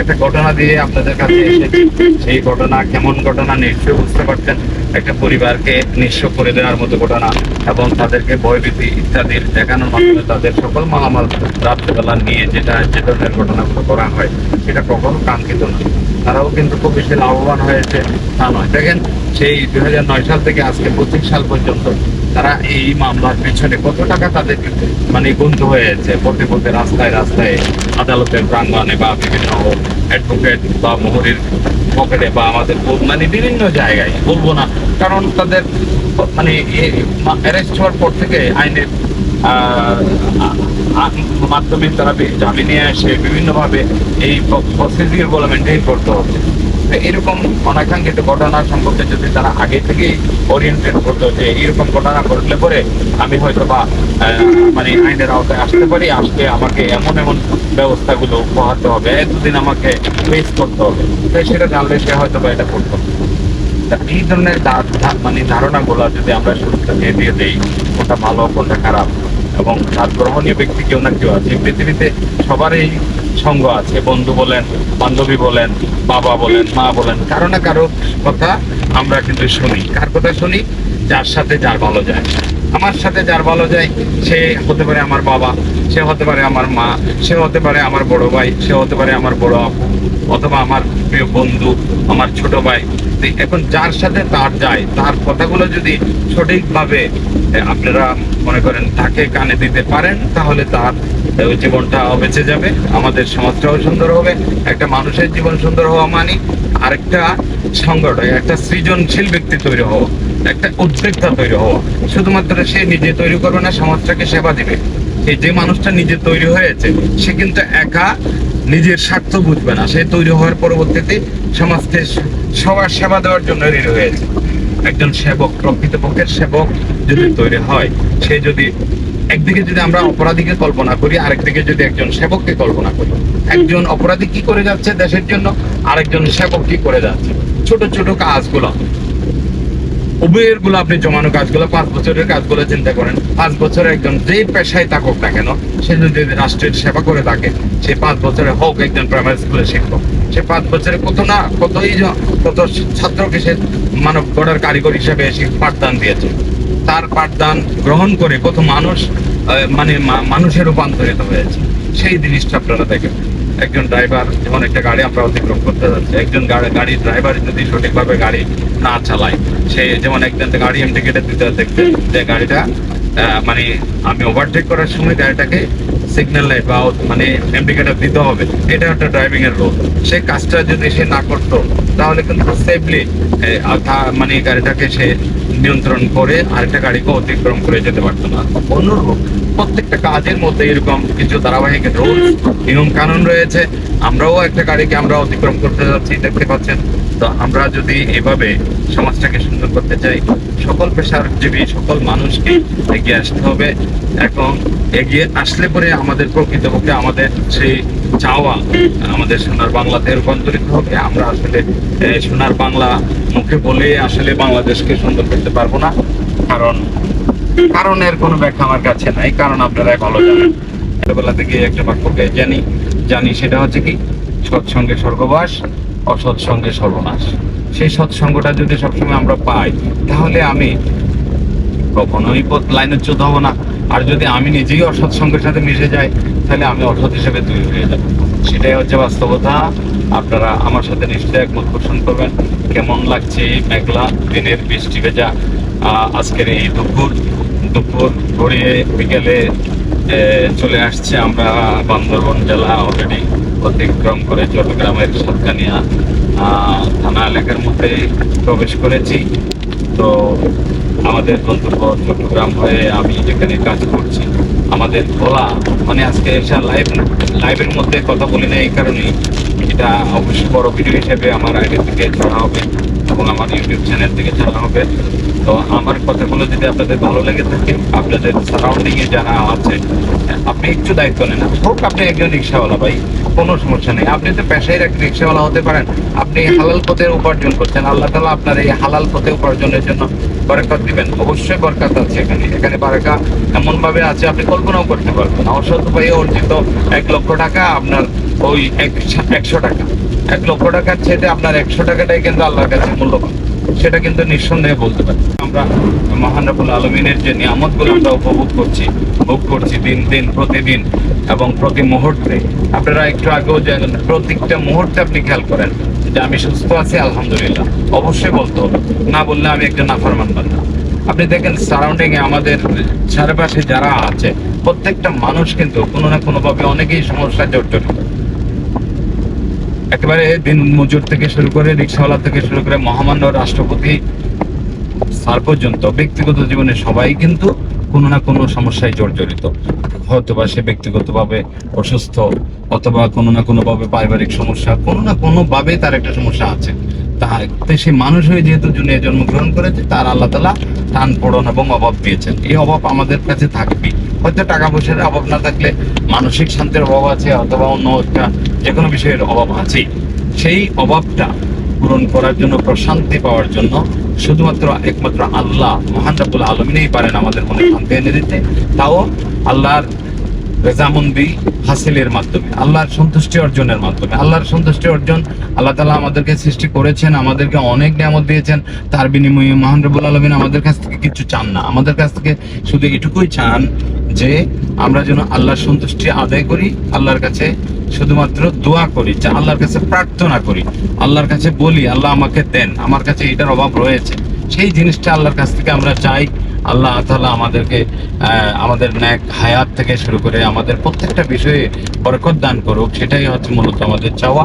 একটা ঘটনা দিয়ে আপনাদের কাছে এসেছি। সেই ঘটনা কেমন ঘটনা নিশ্চয়ই বুঝতে পারছেন। একটা পরিবারকে নিঃস্ব করে দেওয়ার মতো ঘটনা এবং তাদেরকে ভয়ভীতি ইত্যাদির দেখানোর মাধ্যমে তাদের সকল মালামাল রাত্রেবেলা নিয়ে যেটা, যে ধরনের ঘটনাগুলো করা হয়, সেটা কখনো কাঙ্ক্ষিত না। তারাও কিন্তু খুব বেশি লাভবান হয়েছে। তা নয়। দেখেন, সেই দুই হাজার নয় সাল থেকে আজকে পঁচিশ সাল পর্যন্ত তারা এই মামলার পেছনে কত টাকা তাদের মানে গুনতে হয়েছে পথে পথে রাস্তায় রাস্তায় আদালতের প্রাঙ্গণে বা বিভিন্ন অ্যাডভোকেট বা মোহরের পকেটে বা আমাদের মানে বিভিন্ন জায়গায়, বলব না। কারণ তাদের মানে অ্যারেস্ট হওয়ার পর থেকে আইনের মাধ্যমে তারা জামিনে আসে, বিভিন্নভাবে এই প্রসিডিউরগুলো মেনটেন করতে তো এরকম অনাকাঙ্ক্ষিত ঘটনা সম্পর্কে যদি তারা আগে থেকেই ওরিয়েন্টেড করতো যে এরকম ঘটনা ঘটলে পরে আমি হয়তো বা মানে আইনের আওতায় আসতে পারি আসলে আমাকে এমন এমন ব্যবস্থাগুলো পোহাতে হবে, এতদিন আমাকে ফেস করতে হবে। তাই সেটা জানলে সে হয়তো বা এটা করতো। এই ধরনের মানে ধারণাগুলো যদি আমরা শুরু থেকে দিয়ে দিই, কোনটা ভালো, কোনটা খারাপ, এবং তার গ্রহণীয় ব্যক্তি কেউ না কেউ আছে পৃথিবীতে সবারই সঙ্গ আছে। বন্ধু বলেন, বান্ধবী বলেন, বাবা বলেন, মা বলেন, কারও না কারও কথা আমরা কিন্তু শুনি। কার কথা শুনি? যার সাথে যার ভালো যায়। আমার সাথে যার ভালো যায়, সে হতে পারে আমার বাবা, সে হতে পারে আমার মা, সে হতে পারে আমার বড় ভাই, সে হতে পারে আমার বড় আপু, অথবা আমার প্রিয় বন্ধু, আমার ছোট ভাই। এখন যার সাথে তার যায়, তার কথাগুলো যদি সঠিকভাবে আপনারা মনে করেন, তাকে কানে দিতে পারেন, তাহলে তার ওই জীবনটা বেঁচে যাবে, আমাদের সমাজটাও সুন্দর হবে, একটা মানুষের জীবন সুন্দর হওয়া মানে আরেকটা সংগঠন, একটা সৃজনশীল ব্যক্তি তৈরি হওয়া, একটা উদ্যোক্তা তৈরি হওয়া। শুধুমাত্র সে নিজে তৈরি করবে না, সমাজটাকে সেবা দিবে। এই যে মানুষটা নিজে তৈরি হয়েছে, সে কিন্তু একা নিজের স্বার্থ বুঝবে না। সে তৈরি হওয়ার পরবর্তীতে সমাজকে সবার সেবা দেওয়ার জন্য রেডি হয়েছে। একজন সেবক প্রকৃতপক্ষের সেবক যদি তৈরি হয়, সে যদি একদিকে যদি আমরা অপরাধীকে কল্পনা করি, আরেকদিকে যদি একজন সেবককে কল্পনা করি। একজন অপরাধী কি করে যাচ্ছে দেশের জন্য, আরেকজন সেবক কি করে যাচ্ছে? ছোট ছোট কাজগুলো। গুলো আপনি জমানো কাজগুলো, পাঁচ বছরের কাজগুলো চিন্তা করেন। পাঁচ বছরে একজন যে পেশায় থাকুক না কেন, সে যদি রাষ্ট্রের সেবা করে থাকে, সে পাঁচ বছরে হোক একজন প্রাইমারি স্কুলের শিক্ষক। সে পাঁচ বছরে কত না, কতই কত ছাত্রকে সে মানব গড়ার কারিগর হিসেবে সে পাঠদান দিয়েছে। তার পাঠদান গ্রহণ করে কত মানুষ মানে মা- মানুষে রূপান্তরিত হয়েছে। সেই জিনিসটা আপনারা দেখেন। একজন ড্রাইভার যেমন একটা গাড়ি আমরা অতিক্রম করতে যাচ্ছি। একজন গাড়ি গাড়ির ড্রাইভার যদি সঠিকভাবে গাড়ি না চালায়, সে যেমন একজন গাড়ি ইন্ডিকেটার দিতে দেখতে যে গাড়িটা মানে আমি ওভারটেক করার সময় গাড়িটাকে সিগন্যাল লাইট বা মানে ইন্ডিকেটার দিতে হবে। এটা একটা ড্রাইভিং এর রোল সে কাজটা যদি সে না করতো, তাহলে কিন্তু সেফলি মানে গাড়িটাকে সে নিয়ন্ত্রণ করে আরেকটা গাড়িকে অতিক্রম করে যেতে পারতো না। অনুরূপ প্রত্যেকটা কাজের মধ্যে এরকম কিছু ধারাবাহিক রোল, নিয়ম কানুন রয়েছে। আমরাও একটা গাড়িকে আমরা অতিক্রম করতে যাচ্ছি, দেখতে পাচ্ছেন। তো আমরা যদি এভাবে সমাজটাকে সুন্দর করতে চাই, সকল পেশাজীবী, সকল মানুষকে এগিয়ে আসতে হবে এবং এগিয়ে আসলে পরে আমাদের প্রকৃতপক্ষে আমাদের সেই চাওয়া আমাদের সোনার বাংলাতে রূপান্তরিত হবে। আমরা আসলে সোনার বাংলা মুখে বলে আসলে বাংলাদেশকে সুন্দর করতে পারব না। কারণ, কারণের কোনো ব্যাখ্যা আমার কাছে নাই। কারণ আপনারা ভালো জানেন। ছোটবেলা থেকে একটা বাক্যকে জানি জানি সেটা হচ্ছে কি? সৎসঙ্গে স্বর্গবাস, অসৎসঙ্গে সর্বনাশ। সেই সৎসঙ্গটা যদি সবসময় আমরা পাই, তাহলে আমি কখনোই পথ লাইনচ্যুত হব না। আর যদি আমি নিজেই অসৎ সঙ্গের সাথে মিশে যাই তাহলে আমি অসৎ হিসেবে তৈরি হয়ে যাব। সেটাই হচ্ছে বাস্তবতা। আপনারা আমার সাথে নিশ্চয়ই একমত পোষণ করবেন। কেমন লাগছে এই মেঘলা দিনের বৃষ্টি ভেজা? আজকের এই দুপুর দুপুর গড়িয়ে বিকেলে চলে আসছে আমরা বান্দরবন জেলা অলরেডি অতিক্রম করে চট্টগ্রামের সাতকানিয়া থানা এলাকার মধ্যে প্রবেশ করেছি। তো আমাদের গন্তব্য চট্টগ্রাম হয়ে আমি যেখানে কাজ করছি আমাদের বলা মানে আজকে এসা লাইভ লাইভের মধ্যে কথা বলি না, এই কারণেই এটা অবশ্যই বড় ভিডিও হিসেবে আমার আইডি থেকে ছাড়া হবে এবং আমার ইউটিউব চ্যানেল থেকে ছাড়া হবে। তো আমার কথাগুলো যদি আপনাদের ভালো লেগে থাকে, আপনাদের সারাউন্ডিংয়ে যারা আছে, আপনি একটু দায়িত্ব নেন। হোক আপনি একজন রিক্সাওয়ালা, ভাই, কোনো সমস্যা নেই। আপনি তো পেশায় এক রিক্সাওয়ালা হতে পারেন। আপনি হালাল পথে উপার্জন করছেন। আল্লাহ তালা আপনার এই হালাল পথে উপার্জনের জন্য বরকত দিবেন। অবশ্যই বরকত আছে এখানে। এখানে বারাকা এমন ভাবে আছে, আপনি কল্পনাও করতে পারবেন অসৎ উপায়ে অর্জিত এক লক্ষ টাকা আপনার ওই একশো টাকা। এক লক্ষ টাকার ছেড়ে আপনার একশো টাকাটাই কিন্তু আল্লাহর কাছে মূল্যবান। সেটা কিন্তু নিঃসন্দেহে বলতে পারি। আমরা মহান রবুল আলমিনের যে নিয়ামতগুলো আমরা উপভোগ করছি, ভোগ করছি দিন দিন, প্রতিদিন এবং প্রতি মুহূর্তে, আপনারা একটু আগেও প্রত্যেকটা মুহূর্তে আপনি খেয়াল করেন। যে আমি সুস্থ আছি, আলহামদুলিল্লাহ। অবশ্যই বলতে না বললে আমি একটা নাফরমান বান্দা। আপনি দেখেন সারাউন্ডিং এ আমাদের চারপাশে যারা আছে, প্রত্যেকটা মানুষ কিন্তু কোনো না কোনো ভাবে অনেকেই সমস্যা জর্জরিত একেবারে দিন মজুর থেকে শুরু করে রিক্সাওয়ালা থেকে শুরু করে মহামান্য রাষ্ট্রপতি স্যার পর্যন্ত ব্যক্তিগত জীবনে সবাই কিন্তু কোনো না কোনো সমস্যায় জর্জরিত। হয়তো বা সে ব্যক্তিগতভাবে অসুস্থ, অথবা কোনো না কোনোভাবে পারিবারিক সমস্যা, কোনো না কোনোভাবে তার একটা সমস্যা আছে। তার সে মানুষ হয়ে যেহেতু দুনিয়ায় জন্মগ্রহণ করেছে, তার আল্লাহ তালা টান পড়ন এবং অভাব দিয়েছেন। এই অভাব আমাদের কাছে থাকবেই। হয়তো টাকা পয়সার অভাব না থাকলে মানসিক শান্তির অভাব আছে, অথবা অন্য একটা যে কোনো বিষয়ের অভাব আছেই। সেই অভাবটা পূরণ করার জন্য, প্রশান্তি পাওয়ার জন্য শুধুমাত্র একমাত্র আল্লাহ, মহান রাব্বুল আলমিনেই পারেন আমাদের মনে শান্তি এনে দিতে তাও আল্লাহর রেজামন্দি হাসিলের মাধ্যমে, আল্লাহর সন্তুষ্টি অর্জনের মাধ্যমে। আল্লাহর সন্তুষ্টি অর্জন আল্লাহ তালা আমাদেরকে সৃষ্টি করেছেন, আমাদেরকে অনেক নিয়ামত দিয়েছেন। তার বিনিময়ে মহান রবুল আলমিন আমাদের কাছ থেকে কিছু চান না। আমাদের কাছ থেকে শুধু এটুকুই চান যে আমরা যেন আল্লাহর সন্তুষ্টি আদায় করি, আল্লাহর কাছে শুধুমাত্র দোয়া করি, যে আল্লাহর কাছে প্রার্থনা করি। আল্লাহর কাছে বলি, আল্লাহ আমাকে দেন, আমার কাছে এটার অভাব রয়েছে। সেই জিনিসটা আল্লাহর কাছ থেকে আমরা চাই। আল্লাহ তালা আমাদেরকে আমাদের ন্যাক হায়াত থেকে শুরু করে আমাদের প্রত্যেকটা বিষয়ে বরকত দান করুক, সেটাই হচ্ছে মূলত আমাদের চাওয়া।